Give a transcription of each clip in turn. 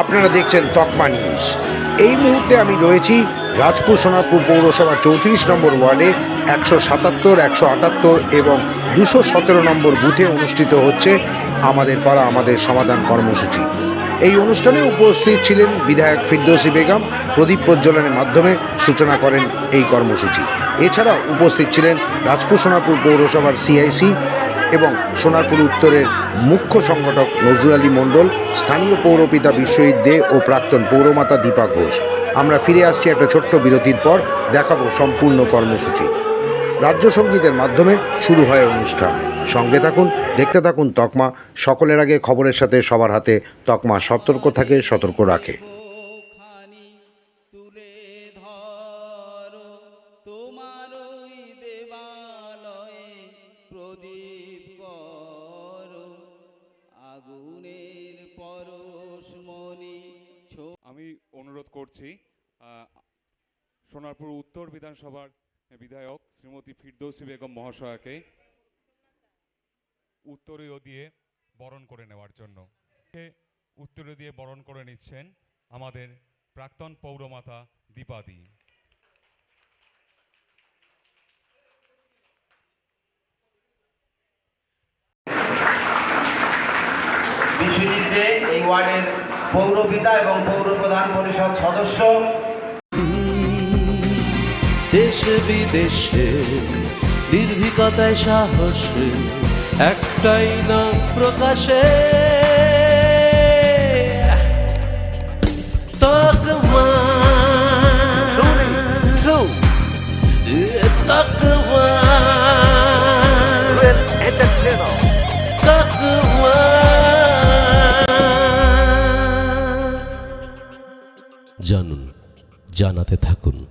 আপনারা দেখছেন তকমা নিউজ। এই মুহূর্তে আমি রয়েছি রাজপুর সোনারপুর পৌরসভার চৌত্রিশ নম্বর ওয়ার্ডে, একশো সাতাত্তর, একশো আটাত্তর এবং দুশো সতেরো নম্বর বুথে অনুষ্ঠিত হচ্ছে আমাদের পাড়া, আমাদের সমাধান কর্মসূচি। এই অনুষ্ঠানে উপস্থিত ছিলেন বিধায়ক ফিরদৌসি বেগম, প্রদীপ প্রজ্বলনের মাধ্যমে সূচনা করেন এই কর্মসূচি। এছাড়া উপস্থিত ছিলেন রাজপুর সোনারপুর পৌরসভার সিআইসি এবং সোনারপুর উত্তরের মুখ্য সংগঠক নজরুল আলী মণ্ডল, স্থানীয় পৌরপিতা বিশ্বজিৎ দে ও প্রাক্তন পৌরমাতা দীপা ঘোষ। আমরা ফিরে আসছি একটা ছোট্ট বিরতির পর, দেখাবো সম্পূর্ণ কর্মসূচি। রাজ্য সঙ্গীতের মাধ্যমে শুরু হয় অনুষ্ঠান। সঙ্গে থাকুন, দেখতে থাকুন তকমা। সকলের আগে খবরের সাথে সবার হাতে তকমা সতর্ক থাকে, সতর্ক রাখে। অনুরোধ করছি সোনারপুর উত্তর বিধানসভার বিধায়ক শ্রীমতী ফিরদৌসী বেগম মহাশয়াকে উত্তরীয় দিয়ে বরণ করে নেওয়ার জন্য। উত্তরীয় দিয়ে বরণ করে নিচ্ছেন আমাদের প্রাক্তন পৌরমাতা দীপাদি। এই ওয়ার্ডের পৌরপিতা এবং পৌর প্রধান পরিষদ সদস্য। দেশে বিদেশে নির্ভীকতায় সাহসে একটাই না প্রকাশে। তকমা তকমা জানাতে থাকুন।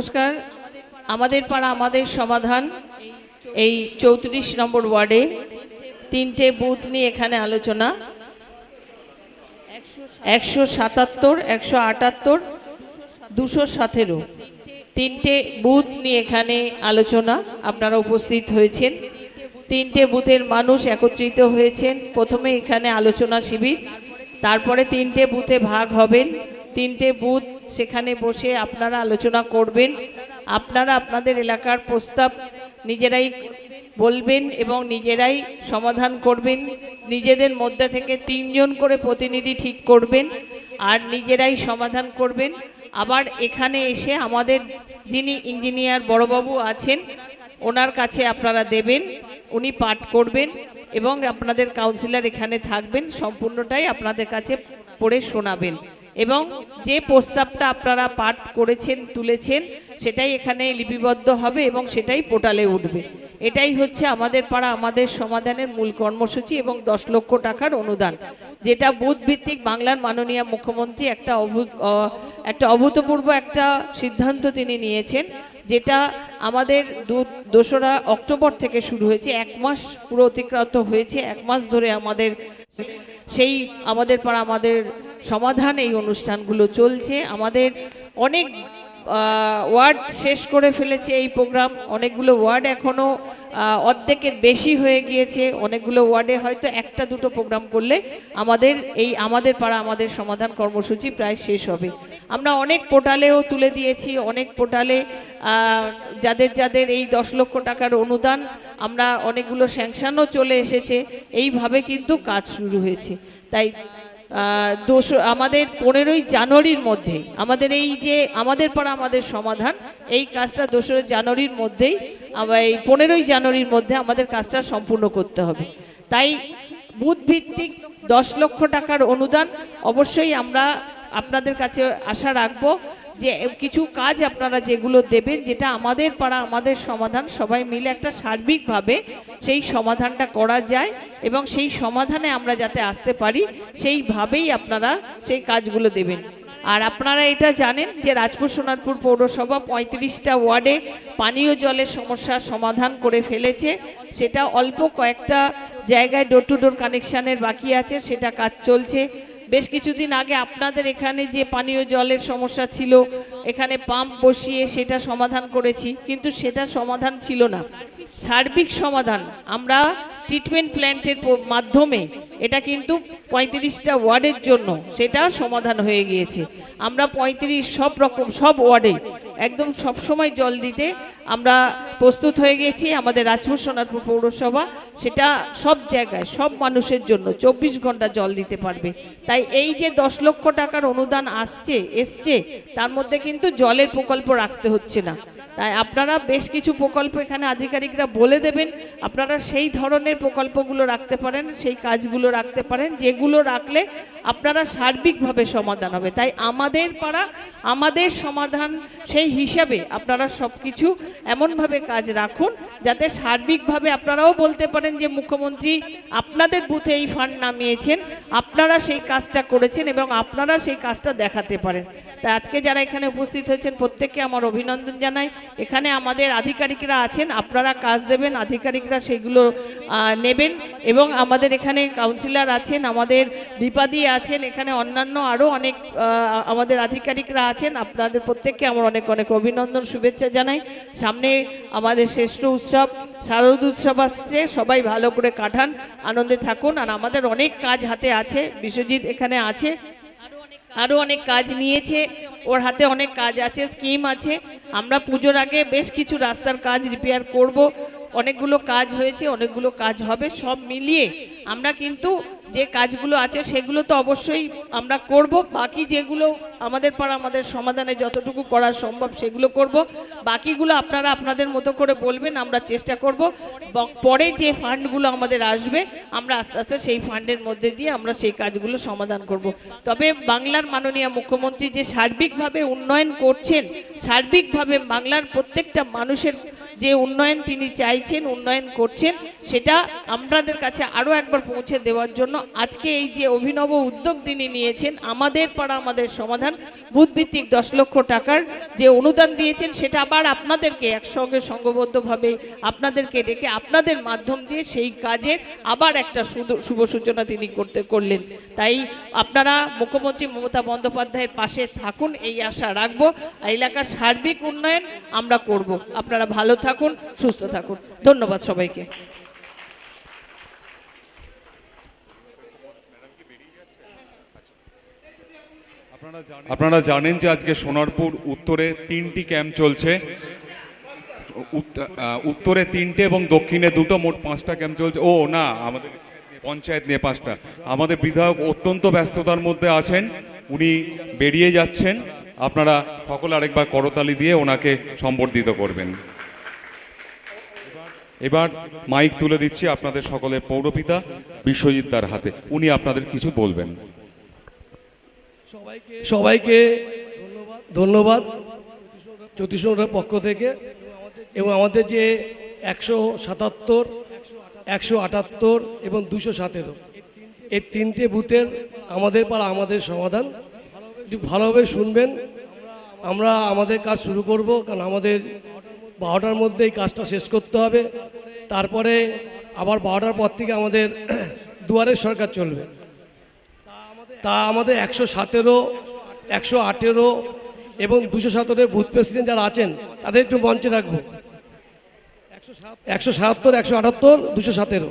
নমস্কার। আমাদের পাড়া, আমাদের সমাধান, এই চৌত্রিশ নম্বর ওয়ার্ডে তিনটে বুথ নিয়ে এখানে আলোচনা। একশো সাতাত্তর, একশো আটাত্তর, দুশো সতেরো। তিনটে বুথ নিয়ে এখানে আলোচনা, আপনারা উপস্থিত হয়েছেন। তিনটে বুথের মানুষ একত্রিত হয়েছেন। প্রথমে এখানে আলোচনা শিবির, তারপরে তিনটে বুথে ভাগ হবেন। তিনটে বুথ সেখানে বসে আপনারা আলোচনা করবেন। আপনারা আপনাদের এলাকার প্রস্তাব নিজেরাই বলবেন এবং নিজেরাই সমাধান করবেন। নিজেদের মধ্যে থেকে তিনজন করে প্রতিনিধি ঠিক করবেন আর নিজেরাই সমাধান করবেন। আবার এখানে এসে আমাদের যিনি ইঞ্জিনিয়ার বড়বাবু আছেন, ওনার কাছে আপনারা দেবেন, উনি পাঠ করবেন এবং আপনাদের কাউন্সিলর এখানে থাকবেন, সম্পূর্ণটাই আপনাদের কাছে পড়ে শোনাবেন। এবং যে প্রস্তাবটা আপনারা পাঠ করেছেন, তুলেছেন, সেটাই এখানে লিপিবদ্ধ হবে এবং সেটাই পোর্টালে উঠবে। এটাই হচ্ছে আমাদের পাড়া, আমাদের সমাধানের মূল কর্মসূচি এবং দশ লক্ষ টাকার অনুদান। যেটা বুথ ভিত্তিক বাংলার মাননীয় মুখ্যমন্ত্রী একটা একটা অভূতপূর্ব একটা সিদ্ধান্ত তিনি নিয়েছেন, যেটা আমাদের দোসরা অক্টোবর থেকে শুরু হয়েছে, এক মাস পুরো অতিক্রান্ত হয়েছে, এক মাস ধরে আমাদের সেই, আমাদের পাড়া, আমাদের সমাধান এই অনুষ্ঠানগুলো চলছে। আমাদের অনেক ওয়ার্ড শেষ করে ফেলেছে এই প্রোগ্রাম। অনেকগুলো ওয়ার্ড এখনও অর্ধেকের বেশি হয়ে গিয়েছে। অনেকগুলো ওয়ার্ডে হয়তো একটা দুটো প্রোগ্রাম করলে আমাদের এই, আমাদের পাড়া, আমাদের সমাধান কর্মসূচি প্রায় শেষ হবে। আমরা অনেক পোর্টালেও তুলে দিয়েছি। অনেক পোর্টালে যাদের যাদের এই দশ লক্ষ টাকার অনুদান, আমরা অনেকগুলো স্যাংশনও চলে এসেছে। এইভাবে কিন্তু কাজ শুরু হয়েছে। তাই আহ, দোস- আমাদের পনেরোই জানুয়ারির মধ্যে আমাদের এই যে আমাদের পাড়া আমাদের সমাধান এই কাজটা দোসরা জানুয়ারির মধ্যেই এই পনেরোই জানুয়ারির মধ্যে আমাদের কাজটা সম্পূর্ণ করতে হবে। তাই বুথভিত্তিক দশ লক্ষ টাকার অনুদান অবশ্যই আমরা আপনাদের কাছে আশা রাখব। যে কিছু কাজ আপনারা যেগুলো দেবেন, যেটা আমাদের পাড়া, আমাদের সমাধান, সবাই মিলে একটা সার্বিকভাবে সেই সমাধানটা করা যায় এবং সেই সমাধানে আমরা যাতে আসতে পারি, সেইভাবেই আপনারা সেই কাজগুলো দেবেন। আর আপনারা এটা জানেন যে রাজপুর সোনারপুর পৌরসভা পঁয়ত্রিশটা ওয়ার্ডে পানীয় জলের সমস্যার সমাধান করে ফেলেছে। সেটা অল্প কয়েকটা জায়গায় ডোর টু ডোর কানেকশানের বাকি আছে, সেটা কাজ চলছে। বেশ কিছুদিন আগে আপনাদের এখানে যে পানীয় জলের সমস্যা ছিল, এখানে পাম্প বসিয়ে সেটা সমাধান করেছি, কিন্তু সেটা সমাধান ছিল না। সার্বিক সমাধান, আমরা ট্রিটমেন্ট প্ল্যান্টের মাধ্যমে এটা কিন্তু পঁয়ত্রিশটা ওয়ার্ডের জন্য সেটা সমাধান হয়ে গিয়েছে। আমরা পঁয়ত্রিশ সব রকম, সব ওয়ার্ডে একদম সব সময় জল দিতে আমরা প্রস্তুত হয়ে গেছি আমাদের রাজপুর সোনারপুর পৌরসভা সেটা সব জায়গায়, সব মানুষের জন্য চব্বিশ ঘণ্টা জল দিতে পারবে। তাই এই যে দশ লক্ষ টাকার অনুদান আসছে, এসছে, তার মধ্যে কিন্তু জলের প্রকল্প রাখতে হচ্ছে না। তাই আপনারা বেশ কিছু প্রকল্প এখানে আধিকারিকরা বলে দেবেন। আপনারা সেই ধরনের প্রকল্পগুলো রাখতে পারেন, সেই কাজগুলো রাখতে পারেন, যেগুলো রাখলে আপনারা সার্বিকভাবে সমাধান হবে। তাই আমাদের পাড়া, আমাদের সমাধান সেই হিসাবে আপনারা সব কিছু এমনভাবে কাজ রাখুন, যাতে সার্বিকভাবে আপনারাও বলতে পারেন যে, মুখ্যমন্ত্রী, আপনাদের বুথে এই ফান্ড নামিয়েছেন, আপনারা সেই কাজটা করেছেন এবং আপনারা সেই কাজটা দেখাতে পারেন। তাই আজকে যারা এখানে উপস্থিত হয়েছেন, প্রত্যেককে আমার অভিনন্দন জানাই। এখানে আমাদের আধিকারিকরা আছেন, আপনারা কাজ দেবেন, আধিকারিকরা সেগুলো নেবেন এবং আমাদের এখানে কাউন্সিলর আছেন, আমাদের দীপাদি আছেন, এখানে অন্যান্য আরও অনেক আমাদের আধিকারিকরা আছেন, আপনাদের প্রত্যেককে আমার অনেক অনেক অভিনন্দন, শুভেচ্ছা জানাই। সামনে আমাদের শ্রেষ্ঠ উৎসব, শারদ উৎসব আসছে, সবাই ভালো করে কাটান, আনন্দে থাকুন, আর আমাদের অনেক কাজ হাতে আছে, বিশ্বজিৎ এখানে আছে। আরও অনেক কাজ নিয়েছে। ওর হাতে অনেক কাজ আছে স্কিম আছে। আমরা পুজোর আগে বেশ কিছু রাস্তার কাজ রিপেয়ার করব। অনেকগুলো কাজ হয়েছে, অনেকগুলো কাজ হবে, সব মিলিয়ে আমরা কিন্তু যে কাজগুলো আছে সেগুলো তো অবশ্যই আমরা করব। বাকি যেগুলো আমাদের পাড়া, আমাদের সমাধানে যতটুকু করা সম্ভব সেগুলো করব। বাকিগুলো আপনারা আপনাদের মতো করে বলবেন, আমরা চেষ্টা করব। পরে যে ফান্ডগুলো আমাদের আসবে, আমরা আস্তে আস্তে সেই ফান্ডের মধ্যে দিয়ে আমরা সেই কাজগুলো সমাধান করব। তবে বাংলার মাননীয় মুখ্যমন্ত্রী যে সার্বিকভাবে উন্নয়ন করছেন, সার্বিকভাবে বাংলার প্রত্যেকটা মানুষের যে উন্নয়ন তিনি চাইছেন, উন্নয়ন করছেন, সেটা আমাদের কাছে আরও একবার পৌঁছে দেওয়ার জন্য আজকে এই যে অভিনব উদ্যোগ তিনি নিয়েছেন, আমাদের পাড়া আমাদের সমাধান বুথভিত্তিক দশ লক্ষ টাকার যে অনুদান দিয়েছেন, সেটা আবার আপনাদেরকে একসঙ্গে সংঘবদ্ধভাবে আপনাদেরকে ডেকে আপনাদের মাধ্যম দিয়ে সেই কাজের আবার একটা শুভ সূচনা তিনি করতে করলেন। তাই আপনারা মুখ্যমন্ত্রী মমতা বন্দ্যোপাধ্যায়ের পাশে থাকুন, এই আশা রাখব। এলাকার সার্বিক উন্নয়ন আমরা করব। আপনারা ভালো থাকুন, সুস্থ থাকুন। ধন্যবাদ সবাইকে। আপনারা জানেন যে আজকে সোনারপুর উত্তরে তিনটি ক্যাম্প চলছে। উত্তরে তিনটে এবং দক্ষিণে দুটো, মোট পাঁচটা ক্যাম্প চলছে। ও, না, আমাদের পঞ্চায়েত নিয়ে পাঁচটা। আমাদের বিধায়ক অত্যন্ত ব্যস্ততার মধ্যে আছেন। উনি বেরিয়ে যাচ্ছেন। আপনারা সকল আরেকবার করতালি দিয়ে ওনাকে সম্বর্ধিত করবেন। এবার মাইক তুলে দিচ্ছি আপনাদের সকলের পৌরপিতা, বিশ্বজিৎ দার হাতে। উনি আপনাদের কিছু বলবেন। সবাইকে ধন্যবাদ জ্যোতিষের পক্ষ থেকে এবং আমাদের যে একশো সাতাত্তর, একশো আটাত্তর এবং দুশো সতেরো, এই তিনটে বুথের আমাদের পাড়া আমাদের সমাধান। ভালোভাবে শুনবেন। আমরা আমাদের কাজ শুরু করব, কারণ আমাদের বারোটার মধ্যে এই কাজটা শেষ করতে হবে। তারপরে আবার বারোটার পর থেকে আমাদের দুয়ারের সরকার চলবে। তা আমাদের একশো সতেরো, একশো আঠেরো এবং দুশো সতেরো বুথ প্রেসিডেন্ট যারা আছেন, তাদের একটু মঞ্চে রাখব। একশো সাতাত্তর একশো আটাত্তর, দুশো সতেরো।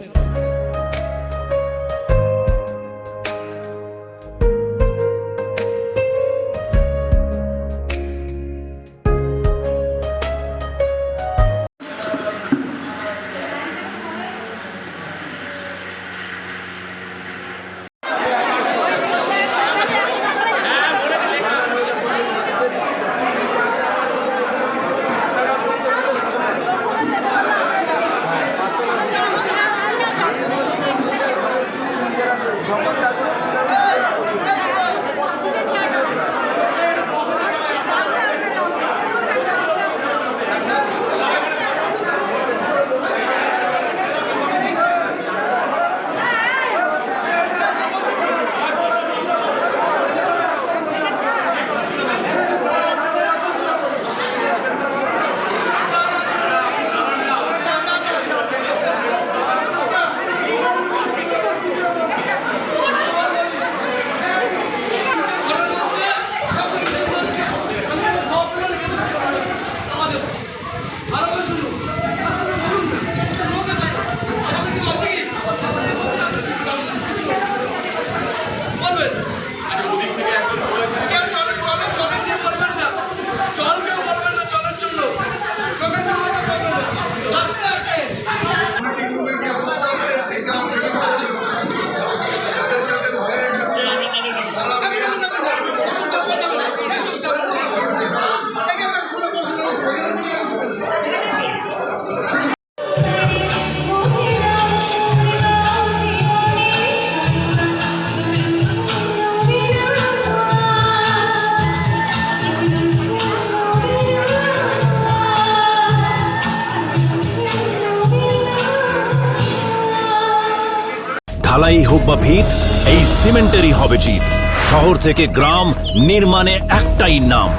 হোক বা ভিত, এই সিমেন্টেরই হবে জিত। শহর থেকে গ্রাম নির্মাণে একটাই নাম,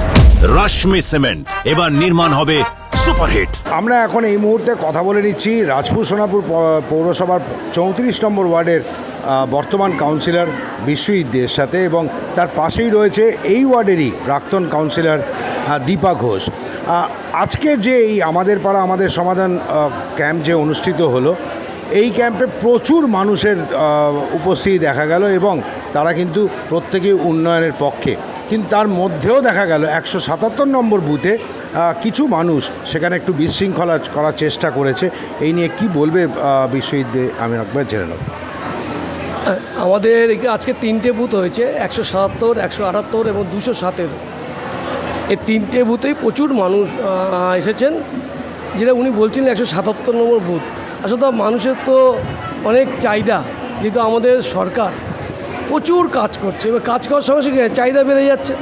রাশমি সিমেন্ট। এবার নির্মাণ হবে সুপারহিট। আমরা এখন এই মুহূর্তে কথা বলে নিচ্ছি রাজপুর সোনাপুর পৌরসভার চৌত্রিশ নম্বর ওয়ার্ডের বর্তমান কাউন্সিলর বিশ্বজিৎ দের সাথে এবং তার পাশেই রয়েছে এই ওয়ার্ডেরই প্রাক্তন কাউন্সিলর দীপা ঘোষ। আজকে যে এই আমাদের পাড়া, আমাদের সমাধান ক্যাম্প যে অনুষ্ঠিত হলো এই ক্যাম্পে প্রচুর মানুষের উপস্থিতি দেখা গেল এবং তারা কিন্তু প্রত্যেকেই উন্নয়নের পক্ষে। কিন্তু তার মধ্যেও দেখা গেল একশো সাতাত্তর নম্বর বুথে কিছু মানুষ সেখানে একটু বিশৃঙ্খলা করার চেষ্টা করেছে। এই নিয়ে কি বলবে বিশ্বজিৎ আমি একবার জেনে নেব। আমাদের আজকে তিনটে বুথ হয়েছে, একশো সাতাত্তর, একশো আটাত্তর এবং দুশো সাতের। এই তিনটে বুথেই প্রচুর মানুষ এসেছেন, যেটা উনি বলছিলেন একশো সাতাত্তর নম্বর বুথ। আসলে মানুষের তো অনেক চাহিদা, যেহেতু আমাদের সরকার প্রচুর কাজ করছে। এবার কাজ করার সঙ্গে সঙ্গে চাহিদা বেড়ে যাচ্ছে?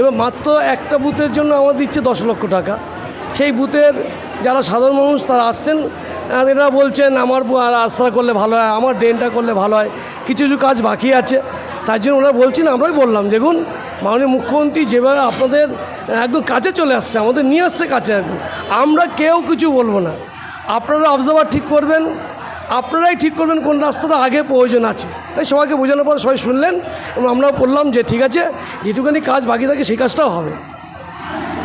এবার মাত্র একটা বুথের জন্য আমার দিচ্ছে দশ লক্ষ টাকা। সেই বুথের যারা সাধারণ মানুষ তারা আসছেন এরা বলছেন, আমার রাস্তা করলে ভালো হয়, আমার ড্রেনটা করলে ভালো হয়, কিছু কিছু কাজ বাকি আছে। তার জন্য ওরা বলছেন, আমরাই বললাম, দেখুন, মাননীয় মুখ্যমন্ত্রী যেভাবে আপনাদের একদম কাছে চলে আসছে, আমাদের নিয়ে আসছে কাছে একদম। আমরা কেউ কিছু বলব না। আপনারা অবজার্ভার ঠিক করবেন আপনারাই ঠিক করবেন কোন রাস্তাটা আগে প্রয়োজন আছে। তাই সবাইকে বোঝানোর পর সবাই শুনলেন এবং আমরাও বললাম যে ঠিক আছে যেটুখানি কাজ বাকি থাকে সেই কাজটাও হবে।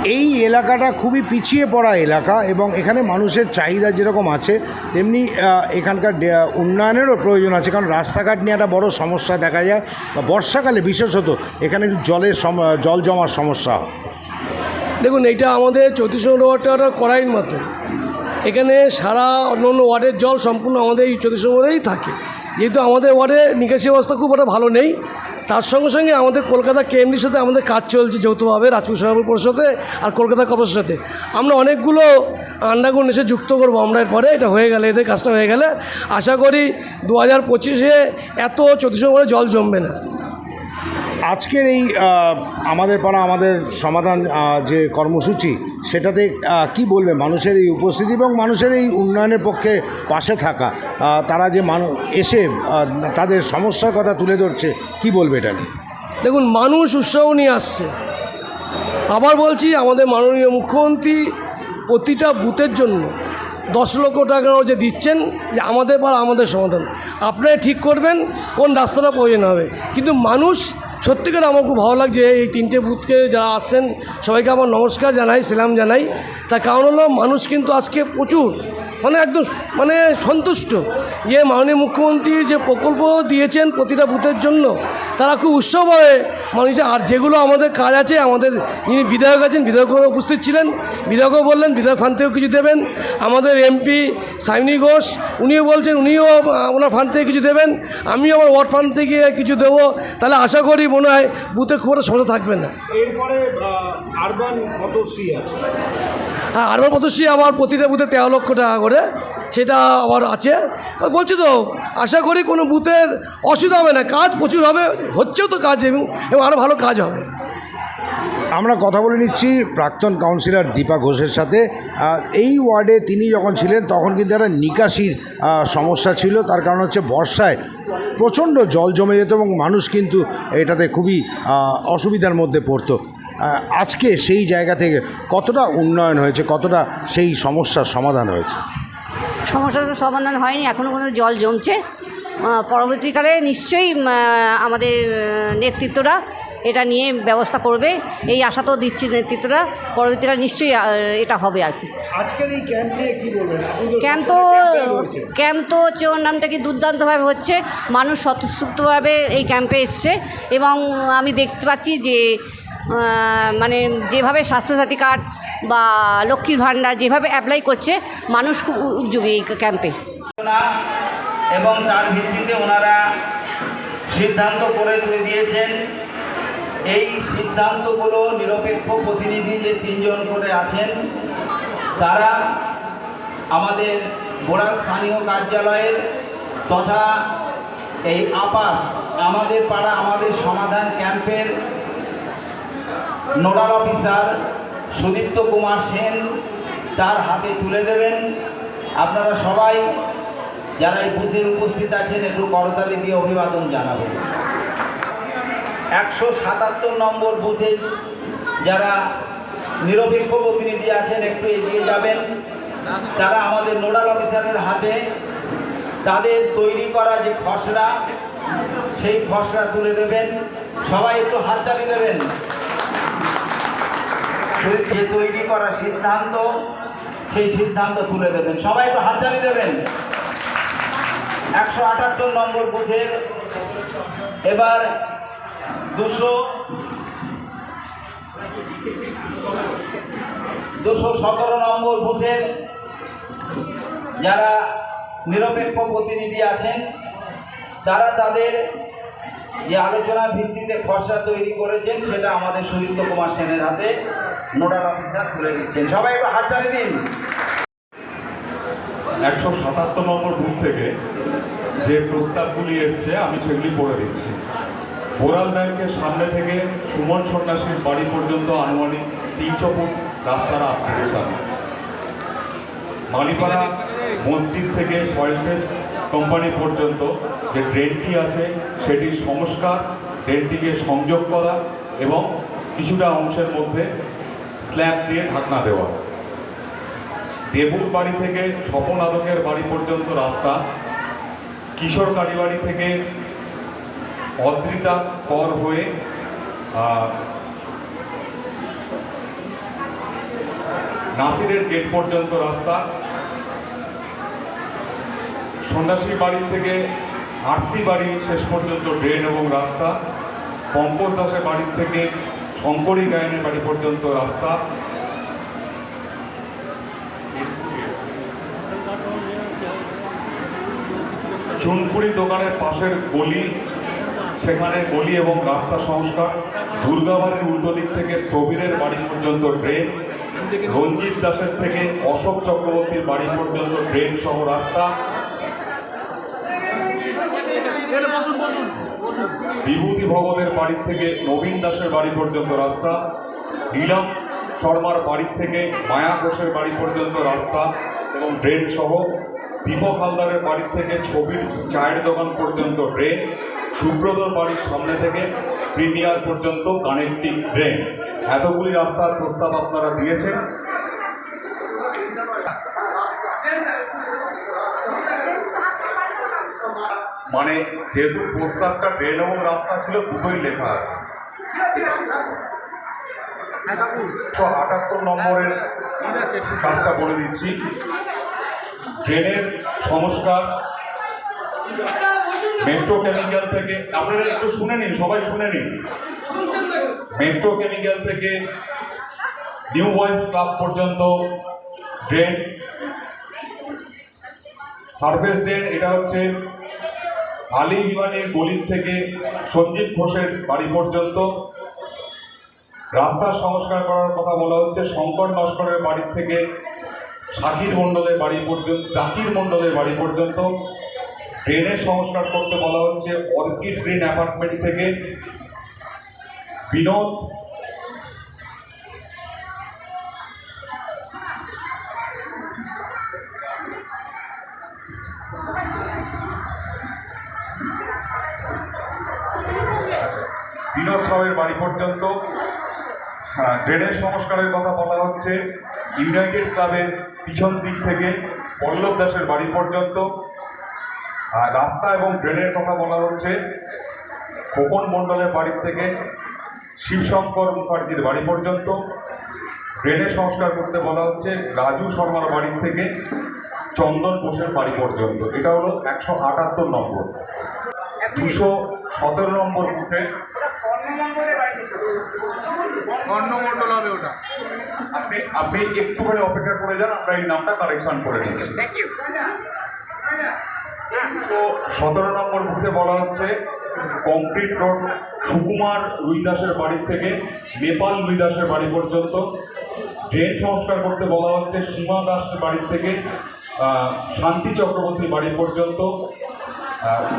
এই এলাকাটা খুবই পিছিয়ে পড়া এলাকা এবং এখানে মানুষের চাহিদা যেরকম আছে তেমনি এখানকার উন্নয়নেরও প্রয়োজন আছে। কারণ রাস্তাঘাট নিয়ে একটা বড় সমস্যা দেখা যায় বা বর্ষাকালে বিশেষত এখানে জলের সম- জল জমার সমস্যা হয়। দেখুন এইটা আমাদের চৌত্রিশ নম্বর ওয়ার্ডটা করাইন মতো। এখানে সারা অন্য অন্য ওয়ার্ডের জল সম্পূর্ণ আমাদের এই চৌত্রিশ নম্বরেই থাকে। যেহেতু আমাদের ওয়ার্ডে নিকাশি ব্যবস্থা খুব একটা ভালো নেই, তার সঙ্গে সঙ্গে আমাদের কলকাতা কেএমডির সাথে আমাদের কাজ চলছে যৌথভাবে, রাজপুর সভাপতি পরিষদে আর কলকাতা কর্পোরেশনের সাথে। আমরা অনেকগুলো আন্ডারগ্রাউন্ড এসে যুক্ত করব আমরা এরপরে, এটা হয়ে গেলে, এদের কাজটা হয়ে গেলে। আশা করি দু হাজার পঁচিশে এত চৌত্রিশ নম্বরে জল জমবে না। আজকের এই আমাদের পাড়া, আমাদের সমাধান যে কর্মসূচি, সেটাতে কি বলবে মানুষের এই উপস্থিতি এবং মানুষের এই উন্নয়নের পক্ষে পাশে থাকা তারা যে মানুষ এসে তাদের সমস্যার কথা তুলে ধরছে, কি বলবে এটা? দেখুন, মানুষ উৎসাহ নিয়ে আসছে। আবার বলছি, আমাদের মাননীয় মুখ্যমন্ত্রী প্রতিটা বুথের জন্য দশ লক্ষ টাকাও যে দিচ্ছেন, যে আমাদের পার আমাদের সমাধান। আপনারা ঠিক করবেন, কোন রাস্তাটা প্রয়োজন হবে। কিন্তু মানুষ সত্যিকার আমার খুব ভালো লাগছে এই তিনটে বুথকে যারা আসছেন, সবাইকে আমার নমস্কার জানাই, সেলাম জানাই। তার কারণ হলো মানুষ কিন্তু আজকে প্রচুর মানে একদম মানে সন্তুষ্ট যে মাননীয় মুখ্যমন্ত্রী যে প্রকল্প দিয়েছেন প্রতিটা বুথের জন্য তারা খুব উৎসব হয়ে মানুষের আর যেগুলো আমাদের কাজ আছে আমাদের যিনি বিধায়ক আছেন বিধায়কও উপস্থিত ছিলেন বিধায়কও বললেন বিধায়ক ফান্ড থেকেও কিছু দেবেন। আমাদের এমপি সাইনি ঘোষ উনিও বলছেন উনিও ওনার ফান্ড থেকে কিছু দেবেন। আমিও আমার ওয়ার্ড ফান্ড থেকে কিছু দেবো। তাহলে আশা করি মনে হয় বুথে খুব একটা সমস্যা থাকবে না। এরপরে আরবান পথশ্রী আছে। হ্যাঁ পদশ্রী আমার প্রতিটা বুথে তেরো লক্ষ টাকা করে সেটা আবার আছে। বলছি তো, আশা করি কোনো বুথের অসুবিধা হবে না, কাজ প্রচুর হবে, হচ্ছেও তো কাজ এবং এবং আরও ভালো কাজ হবে। আমরা কথা বলে নিচ্ছি প্রাক্তন কাউন্সিলর দীপা ঘোষের সাথে। এই ওয়ার্ডে তিনি যখন ছিলেন, তখন কিন্তু একটা নিকাশির সমস্যা ছিল। তার কারণ হচ্ছে বর্ষায় প্রচণ্ড জল জমে যেত এবং মানুষ কিন্তু এটাতে খুবই অসুবিধার মধ্যে পড়তো। আজকে সেই জায়গা থেকে কতটা উন্নয়ন হয়েছে, কতটা সেই সমস্যার সমাধান হয়েছে? সমস্যার তো সমাধান হয়নি এখনও কোনো জল জমছে। পরবর্তীকালে নিশ্চয়ই আমাদের নেতৃত্বরা এটা নিয়ে ব্যবস্থা করবে। এই আশা তো দিচ্ছি নেতৃত্বরা পরবর্তীকালে নিশ্চয়ই এটা হবে আর কি। ক্যাম্প তো ক্যাম্প তো হচ্ছে ওর নামটা কি দুর্দান্তভাবে হচ্ছে। মানুষ স্বতঃস্ফূর্তভাবে এই ক্যাম্পে এসছে এবং আমি দেখতে পাচ্ছি যে মানে যেভাবে স্বাস্থ্যসাথী কার্ড বা লক্ষ্মীর ভাণ্ডার যেভাবে অ্যাপ্লাই করছে, মানুষ খুব উদ্যোগী এই ক্যাম্পে এবং তার ভিত্তিতে ওনারা সিদ্ধান্ত করে দিয়েছেন। এই সিদ্ধান্তগুলো নিরপেক্ষ প্রতিনিধি যে তিনজন করে আছেন, তারা আমাদের বোড়াল স্থানীয় কার্যালয়ের তথা এই আপাস, আমাদের পাড়া, আমাদের সমাধান ক্যাম্পের নোডাল অফিসার সুদীপ্ত কুমার সেন তার হাতে তুলে দেবেন। আপনারা সবাই যারা এই বুথের উপস্থিত আছেন, একটু করতালি দিয়ে অভিবাদন জানাবেন। একশো সাতাত্তর নম্বর বুথে যারা নিরপেক্ষ প্রতিনিধি আছেন, একটু এগিয়ে যাবেন। তারা আমাদের নোডাল অফিসারের হাতে তাদের তৈরি করা যে খসড়া, সেই খসড়া তুলে দেবেন। সবাই একটু হাততালি দেবেন। যে তৈরি করা সিদ্ধান্ত, সেই সিদ্ধান্ত তুলে দেবেন। সবাই একটু হাততালি দেবেন। একশো আটাত্তর নম্বর বুথের এবার দুশো দুশো সতেরো নম্বর বুথের যারা নিরপেক্ষ প্রতিনিধি আছেন, তারা তাদের যে আলোচনার ভিত্তিতে খসড়া তৈরি করেছেন, সেটা আমাদের সুদীপ্ত কুমার সেনের হাতে নোডাল অফিসার তুলে দিচ্ছেন। সবাই একটু হাততালি দিন। একশো সাতাত্তর নম্বর বুথ থেকে যে প্রস্তাবগুলি এসছে, আমি সেগুলি পড়ে দিচ্ছি। বোরাল ব্যাংকের সামনে থেকে সুমন সন্ন্যাসীর বাড়ি পর্যন্ত আনুমানিক তিনশো ফুট রাস্তার আপগ্রেডেশন মালিপাড়া মসজিদ থেকে সয়েল ফেস্ট কোম্পানি পর্যন্ত যে ড্রেনটি আছে সেটির সংস্কার, ড্রেনটিকে সংযোগ করা এবং কিছুটা অংশের মধ্যে স্ল্যাব দিয়ে ঢাকনা দেওয়া। দেবুর বাড়ি থেকে স্বপন আদকের বাড়ি পর্যন্ত রাস্তা। কিশোর কালীবাড়ি থেকে অদ্রিতা কর হয়ে নাসিরের গেট পর্যন্ত রাস্তা। সন্ন্যাসী বাড়ি থেকে আরসি বাড়ি শেষ পর্যন্ত ড্রেন এবং রাস্তা। পঙ্কজ দাসের বাড়ি থেকে শঙ্করী গায়নের বাড়ি পর্যন্ত রাস্তা। চুনপুরি দোকানের পাশের গলি, সেখানে গলি এবং রাস্তা সংস্কার। দুর্গাবাড়ির উল্টো দিক থেকে প্রবীরের বাড়ি পর্যন্ত ট্রেন। রঞ্জিত দাসের থেকে অশোক চক্রবর্তীর বাড়ি পর্যন্ত ট্রেন সহ রাস্তা। বিভূতি ভগতের বাড়ি থেকে নবীন দাসের বাড়ি পর্যন্ত রাস্তা, নীলম শর্মার বাড়ি থেকে মায়া ঘোষের বাড়ি পর্যন্ত রাস্তা এবং ড্রেন সহ দীপক হালদারের বাড়ি থেকে ছবির চায়ের দোকান পর্যন্ত ড্রেন, সুব্রতর বাড়ির সামনে থেকে প্রিমিয়ার পর্যন্ত কানেক্টিং ড্রেন। এতগুলি রাস্তার প্রস্তাব আপনারা দিয়েছেন। মানে যেহেতু প্রস্তাবটা ট্রেন এবং রাস্তা ছিল দুটোই লেখা আছে। একশো আটাত্তর নম্বরের কাজটা বলে দিচ্ছি। ট্রেনের সংস্কার মেট্রো কেমিক্যাল থেকে আপনারা একটু শুনে নিন সবাই শুনে নিন। মেট্রো কেমিক্যাল থেকে নিউ বয়েজ ক্লাব পর্যন্ত ড্রেন সার্ফেস ড্রেন এটা হচ্ছে আলী বিমানের গলির থেকে সঞ্জীব ঘোষের বাড়ি পর্যন্ত রাস্তা সংস্কার করার কথা বলা হচ্ছে। শঙ্কর নস্করের বাড়ি থেকে শাকির মণ্ডলের বাড়ি পর্যন্ত, জাকির মণ্ডলের বাড়ি পর্যন্ত ড্রেনের সংস্কার করতে বলা হচ্ছে। অর্কিড গ্রিন অ্যাপার্টমেন্ট থেকে বিনোদ সাহের বাড়ি পর্যন্ত ড্রেনের সংস্কারের কথা বলা হচ্ছে, ইউনাইটেড ক্লাবের পিছন দিক থেকে পল্লব দাসের বাড়ি পর্যন্ত রাস্তা এবং ড্রেনের কথা বলা হচ্ছে, খোকন মণ্ডলের বাড়ি থেকে শিবশঙ্কর মুখার্জির বাড়ি পর্যন্ত, ড্রেনের সংস্কার করতে বলা হচ্ছে, রাজু শর্মার বাড়ি থেকে চন্দন বোসের বাড়ি পর্যন্ত। এটা হলো একশো আটাত্তর নম্বর। দুশো সতেরো নম্বর বুথে অন্নমণ্ডল হবে ওটা। আপনি আপনি একটুখানি অপেক্ষা করে যান আমরা এই নামটা কারেকশন করে দিচ্ছি দুশো সতেরো নম্বর বুথে বলা হচ্ছে কংক্রিট রোড সুকুমার রুইদাসের বাড়ি থেকে নেপাল রুইদাসের বাড়ি পর্যন্ত। ড্রেন সংস্কার করতে বলা হচ্ছে সীমা দাসের বাড়ি থেকে শান্তি চক্রবর্তীর বাড়ি পর্যন্ত।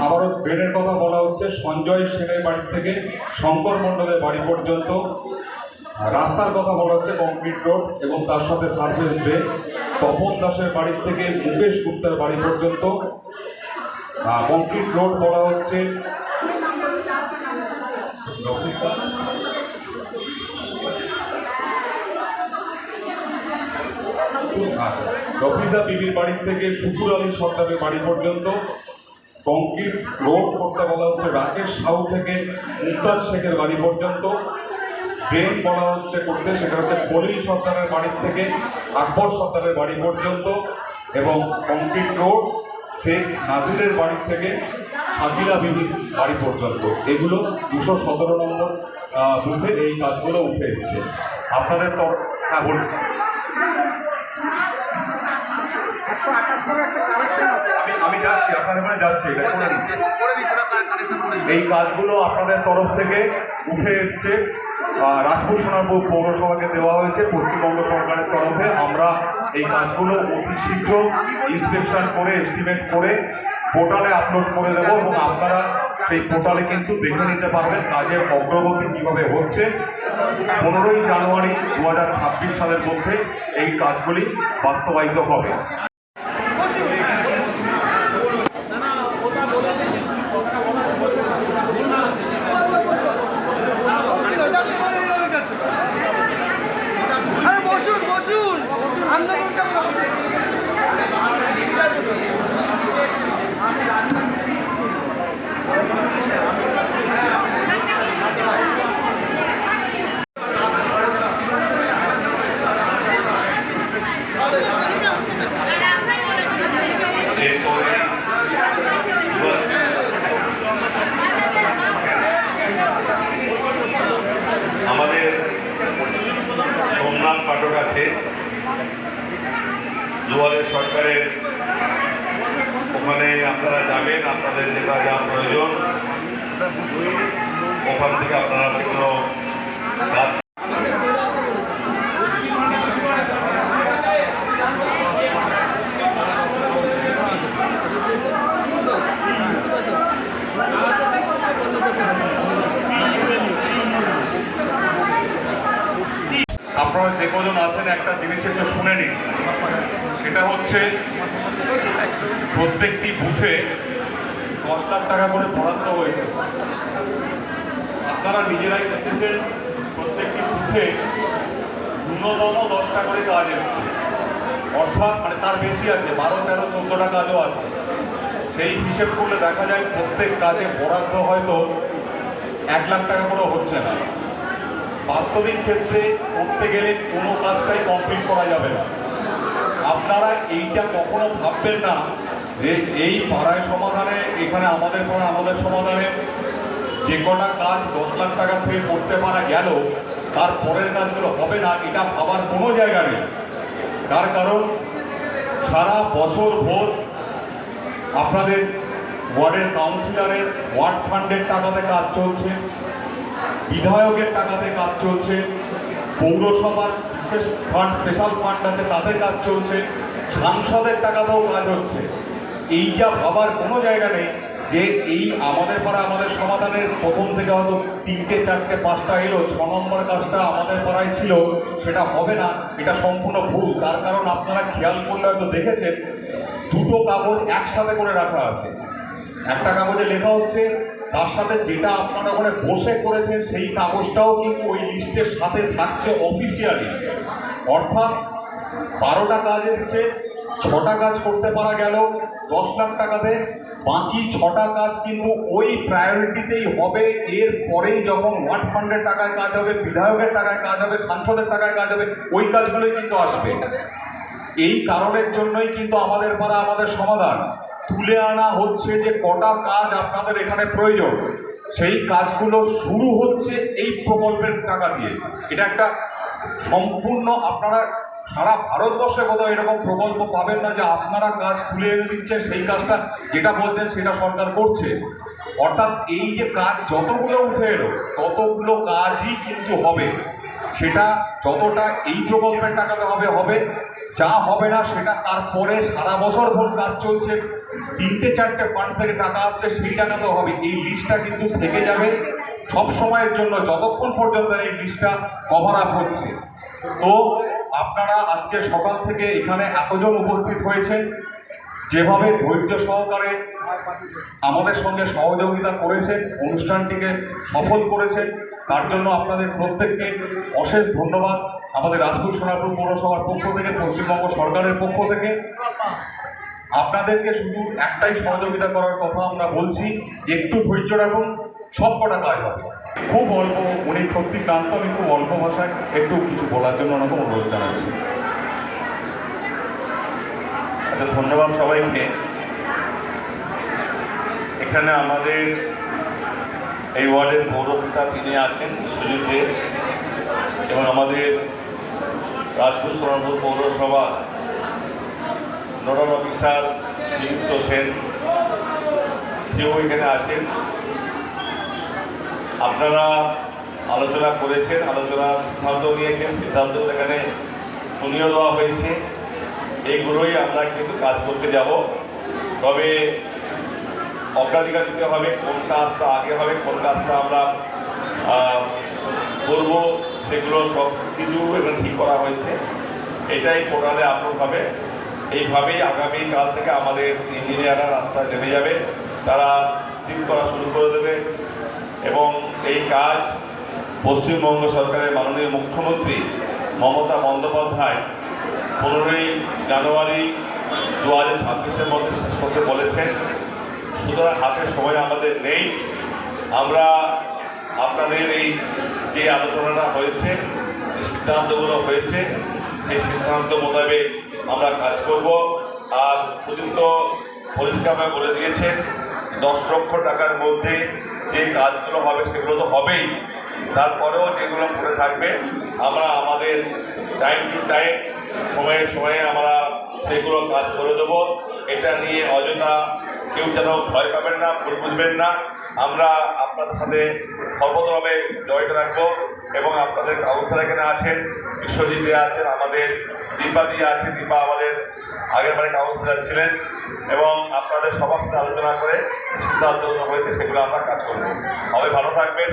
আবারও ড্রেনের কথা বলা হচ্ছে। সঞ্জয় সেনের বাড়ি থেকে শঙ্কর মণ্ডলের বাড়ি পর্যন্ত। রাস্তার কথা বলা হচ্ছে কংক্রিট রোড এবং তার সাথে সার্ফেস ড্রেন। তপন দাসের বাড়ি থেকে মুকেশ গুপ্তার বাড়ি পর্যন্ত। কংক্রিট রোড বলা হচ্ছে। রফিজা বিবির বাড়ি থেকে শুকুর আলী সর্দারের বাড়ি পর্যন্ত। কংক্রিট রোড করতে বলা হচ্ছে রাকেশ সাউ থেকে মুমতাজ শেখের বাড়ি পর্যন্ত। ড্রেন বলা হচ্ছে করতে, সেটা হচ্ছে কলিল সর্দারের বাড়ি থেকে আকবর সর্দারের বাড়ি পর্যন্ত এবং কংক্রিট রোড শেখ নাজিরের বাড়ি থেকে শাকিলা বিবির বাড়ি পর্যন্ত। এগুলো দুশো সতেরো নম্বর বুথে এই কাজগুলো উঠে এসছে। আপনাদের তর হ্যাঁ বলুন। আমি আমি যাচ্ছি আপনাদের ওখানে যাচ্ছি এটা করে দিচ্ছি। এই কাজগুলো আপনাদের তরফ থেকে উঠে এসছে। রাজপুর সোনারপুর পৌরসভাকে দেওয়া হয়েছে পশ্চিমবঙ্গ সরকারের তরফে। আমরা এই কাজগুলো অতি শীঘ্র ইন্সপেকশন করে এস্টিমেট করে পোর্টালে আপলোড করে দেবো এবং আপনারা সেই পোর্টালে কিন্তু দেখে নিতে পারবেন কাজের অগ্রগতি কীভাবে হচ্ছে। পনেরোই জানুয়ারি দু হাজার ছাব্বিশ সালের মধ্যে এই কাজগুলি বাস্তবায়িত হবে আরে বসুন বসুন আন্দোলন কেমন আমাদের সোমনাথ পাঠক আছে দুয়ারে সরকারের ওখানে আপনারা যাবেন আপনাদের যেটা যা প্রয়োজন ওখান থেকে আপনারা সেগুলো কাজ আপনারা যে কজন আছেন একটা জিনিস একটু শুনে নিন সেটা হচ্ছে প্রত্যেকটি বুথে দশ লাখ টাকা করে বরাদ্দ হয়েছে। আপনারা নিজেরাই দেখেছেন, প্রত্যেকটি বুথে ন্যূনতম দশটা করে কাজ এসছে। অর্থাৎ মানে তার বেশি আছে, বারো, তেরো চোদ্দোটা কাজও আছে। সেই হিসেব করলে দেখা যায় প্রত্যেক কাজে বরাদ্দ হয়তো এক লাখ টাকা করেও হচ্ছে না। বাস্তবিক ক্ষেত্রে করতে গেলে কোনো কাজটাই কমপ্লিট করা যাবে না। আপনারা এইটা কখনো ভাববেন না এই পাড়ায় সমাধানে, এখানে আমাদের পাড়া আমাদের সমাধানে যে কটা কাজ দশ লাখ টাকা থেকে করতে পারা গেল, তার পরের কাজগুলো হবে না, এটা ভাবার কোনো জায়গা নেই। তার কারণ, সারা বছর ভোর আপনাদের ওয়ার্ডের কাউন্সিলরের ওয়ার্ড ফান্ডের টাকাতে কাজ চলছে, বিধায়কের টাকাতে কাজ চলছে, পৌরসভার বিশেষ ফান্ড, স্পেশাল ফান্ড আছে তাদের কাজ চলছে, সাংসদের টাকাতেও কাজ হচ্ছে। এইটা ভাবার কোনো জায়গা নেই যে এই আমাদের পাড়া আমাদের সমাধানের প্রথম থেকে হয়তো তিনটে, চারটে, পাঁচটা এলো, ছ নম্বর কাজটা আমাদের পাড়ায় ছিল, সেটা হবে না, এটা সম্পূর্ণ ভুল। তার কারণ আপনারা খেয়াল করলে হয়তো দেখেছেন, দুটো কাগজ একসাথে করে রাখা আছে। একটা কাগজে লেখা হচ্ছে, তার সাথে যেটা আপনারা ওখানে বসে করেছেন, সেই কাগজটাও কিন্তু ওই লিস্টের সাথে থাকছে অফিসিয়ালি অর্থাৎ বারোটা কাজ এসছে ছটা কাজ করতে পারা গেল, দশ লাখ টাকাতে। বাকি ছটা কাজ কিন্তু ওই প্রায়োরিটিতেই হবে। এর পরেই যখন ওয়ার্ড ফান্ডের টাকায় কাজ হবে, বিধায়কের টাকায় কাজ হবে, সাংসদের টাকায় কাজ হবে, ওই কাজগুলোই কিন্তু আসবে। এই কারণের জন্যই কিন্তু আমাদের পাড়া আমাদের সমাধান। তুলে আনা হচ্ছে যে কটা কাজ আপনাদের এখানে প্রয়োজন। সেই কাজগুলো শুরু হচ্ছে এই প্রকল্পের টাকা দিয়ে। এটা একটা সম্পূর্ণ আপনারা সারা ভারতবর্ষে কোথাও এরকম প্রকল্প পাবেন না যে আপনারা কাজ খুলে এনে দিচ্ছেন, সেই কাজটা যেটা বলছেন সেটা সরকার করছে। অর্থাৎ এই যে কাজ যতগুলো উঠে এলো, ততগুলো কাজই কিন্তু হবে। সেটা যতটা এই প্রকল্পের টাকাতে হবে হবে। যা হবে না, সেটা তারপরে সারা বছর ভোট কাজ চলছে। তিনটে চারটে ফান্ড থেকে টাকা আসছে, সেই টাকাতেও হবে। এই লিস্টটা কিন্তু থেকে যাবে সব সময়ের জন্য, যতক্ষণ পর্যন্ত এই লিস্টটা কভার আপ হচ্ছে। তো আপনারা আজকে সকাল থেকে এখানে এতজন উপস্থিত হয়েছেন, যেভাবে ধৈর্য সহকারে আমাদের সঙ্গে সহযোগিতা করেছেন, অনুষ্ঠানটিকে সফল করেছেন, তার জন্য আপনাদের প্রত্যেককে অশেষ ধন্যবাদ আমাদের রাজপুর সোনারপুর পৌরসভার পক্ষ থেকে, পশ্চিমবঙ্গ সরকারের পক্ষ থেকে। আপনাদেরকে শুধু একটাই সহযোগিতা করার কথা আমরা বলছি, একটু ধৈর্য রাখুন সব কটা কাজ হবে। খুব অল্প, উনি সত্যি ক্লান্ত, আমি খুব অল্প ভাষায় একটু কিছু বলার জন্য ওনাকে অনুরোধ জানাচ্ছি। আচ্ছা ধন্যবাদ সবাইকে। এখানে আমাদের এই ওয়ার্ডের পৌরপিতা তিনি আছেন সুজিত এবং আমাদের রাজপুর সোনারপুর পৌরসভা নোডাল অফিসার নিযুক্ত সেন, সেও এখানে আছেন। আপনারা আলোচনা করেছেন, আলোচনা সিদ্ধান্ত নিয়েছেন, সিদ্ধান্ত এখানে শুনিয়ে দেওয়া হয়েছে। এইগুলোই আমরা কিন্তু কাজ করতে যাব। তবে অগ্রাধিকার দিতে হবে, কোন কাজটা আগে হবে, কোন কাজটা আমরা করব, সেগুলো সব কিছু এখানে ঠিক করা হয়েছে। এটাই পোর্টালে আপলোড হবে। এইভাবেই আগামী কাল থেকে আমাদের ইঞ্জিনিয়াররা রাস্তায় নেমে যাবে। তারা ঠিক করা শুরু করে দেবে। এবং এই কাজ পশ্চিমবঙ্গ সরকারের মাননীয় মুখ্যমন্ত্রী মমতা বন্দ্যোপাধ্যায় পনেরোই জানুয়ারি দু হাজার ছাব্বিশের মধ্যে শেষ করতে বলেছেন। সুতরাং হাতে সময় আমাদের নেই। আমরা আপনাদের এই যে আলোচনাটা হয়েছে সিদ্ধান্তগুলো হয়েছে, সেই সিদ্ধান্ত মোতাবেক আমরা কাজ করব। আর সুদীপ্ত পরিষ্কারভাবে বলে দিয়েছেন দশ লক্ষ টাকার মধ্যে যে কাজগুলো হবে, সেগুলো তো হবেই। তারপরেও যেগুলো করে থাকবে, আমরা আমাদের টাইম টু টাইম সময়ে সময়ে আমরা সেগুলো কাজ করে দেবো। এটা নিয়ে অযথা কেউ যেন ভয় পাবেন না, ভুল বুঝবেন না, আমরা আপনাদের সাথে সর্বতভাবে জড়িত রাখব এবং আপনাদের কাউন্সিলর এখানে আছেন বিশ্বজিৎ দিয়ে আছেন, আমাদের দীপা দিয়ে আছে দীপা আমাদের আগের বারে কাউন্সিলর ছিলেন এবং আপনাদের সবার সাথে আলোচনা করে সিদ্ধান্ত হয়েছে, সেগুলো আমরা কাজ করব। সবাই ভালো থাকবেন।